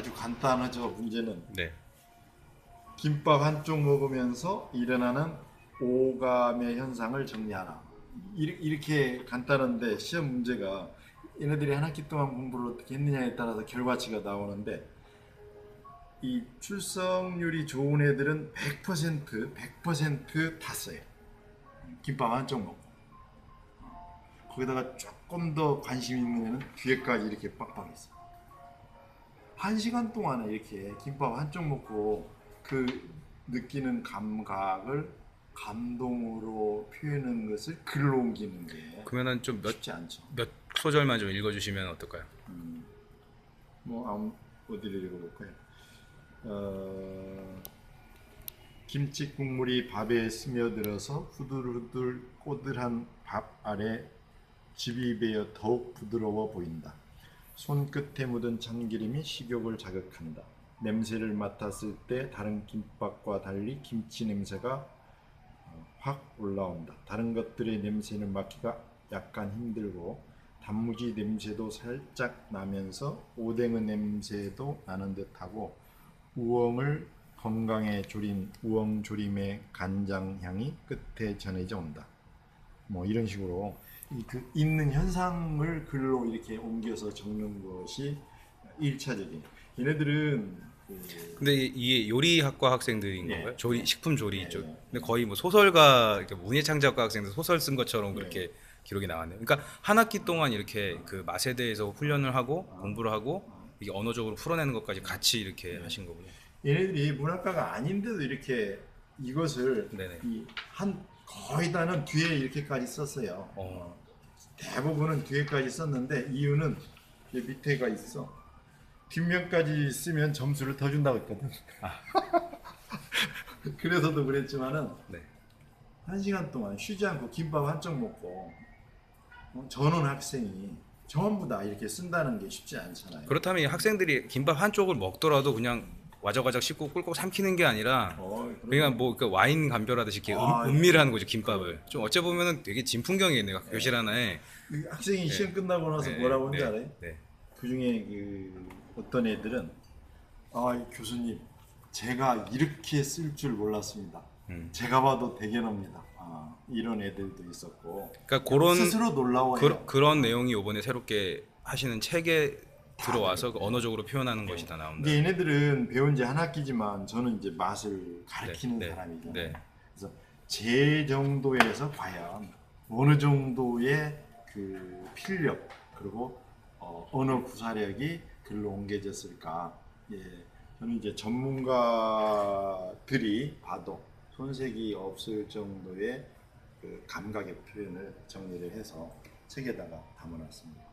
아주 간단하죠. 문제는 네. 김밥 한쪽 먹으면서 일어나는 오감의 현상을 정리하라. 이- 이렇게 간단한데 시험 문제가 얘네들이 한 학기 동안 공부를 어떻게 했느냐에 따라서 결과치가 나오는데 이 출석률이 좋은 애들은 100% 100% 탔어요. 김밥 한쪽 먹고 거기다가 조금 더 관심 있는 애는 뒤에까지 이렇게 빡빡했어. 한 시간 동안에 이렇게 김밥 한쪽 먹고 그 느끼는 감각을 감동으로 표현하는 것을 글로 옮기는 게 그러면은 좀몇몇 쉽지 않죠. 소절만 좀 읽어주시면 어떨까요? 음, 뭐 아무 어디를 읽어볼까요? 어, 김치 국물이 밥에 스며들어서 후들후들 꼬들한 밥 아래 집이 배어 더욱 부드러워 보인다. 손끝에 묻은 참기름이 식욕을 자극한다. 냄새를 맡았을 때 다른 김밥과 달리 김치 냄새가 어, 확 올라온다. 다른 것들의 냄새를 맡기가 약간 힘들고 단무지 냄새도 살짝 나면서 오뎅의 냄새도 나는 듯하고 우엉을 건강에 졸인 우엉 조림의 간장 향이 끝에 전해져 온다. 뭐 이런 식으로 이 그 있는 현상을 글로 이렇게 옮겨서 적는 것이 1차적인. 얘네들은 그 근데 이- 이게 요리학과 학생들인 예. 건가요? 조리 식품 조리 예, 쪽. 예. 근데 거의 뭐 소설가 이렇게 문예 창작과 학생들 소설 쓴 것처럼 예. 그렇게 기록이 나왔네요. 그러니까 한 학기 동안 이렇게 그 맛에 대해서 훈련을 하고 아. 공부를 하고 이게 언어적으로 풀어내는 것까지 같이 이렇게 네. 하신 거군요. 얘네들이 문학과가 아닌데도 이렇게 이것을. 이 한 거의 다는 뒤에 이렇게까지 썼어요. 어. 대부분은 뒤에까지 썼는데 이유는 이 밑에가 있어. 뒷면까지 쓰면 점수를 더 준다고 했거든. 그래서도 그랬지만은 네. 한 시간 동안 쉬지 않고 김밥 한쪽 먹고 어, 전원 학생이 전부 다 이렇게 쓴다는 게 쉽지 않잖아요. 그렇다면 이 학생들이 김밥 한 쪽을 먹더라도 그냥 와적와적 씹고 꿀꺽 삼키는 게 아니라 어, 그냥 뭐그 와인 감별하듯이 이렇게 아, 음, 밀을 하는 거죠 김밥을. 좀 어째 보면은 되게 진풍경이겠네요 교실 하나에. 이 학생이 시험 끝나고 나서 네, 뭐라고 하는지 네, 알아요? 네. 그 중에 그 어떤 애들은 아 교수님 제가 이렇게 쓸 줄 몰랐습니다. 음. 제가 봐도 대견합니다. 아, 이런 애들도 있었고 그러니까 그런 스스로 놀라워해요. 그, 그런 내용이 이번에 새롭게 하시는 책에 다 들어와서 그 언어적으로 표현하는 것이 다 나온다. 근데 얘네들은 배운 지 한 학기지만 저는 이제 맛을 가르치는 네, 네, 사람이잖아요. 네. 그래서 제 정도에서 과연 어느 정도의 그 필력 그리고 어, 언어 구사력이 글로 옮겨졌을까? 예, 저는 이제 전문가들이 봐도 손색이 없을 정도의 그 감각의 표현을 정리를 해서 책에다가 담아놨습니다.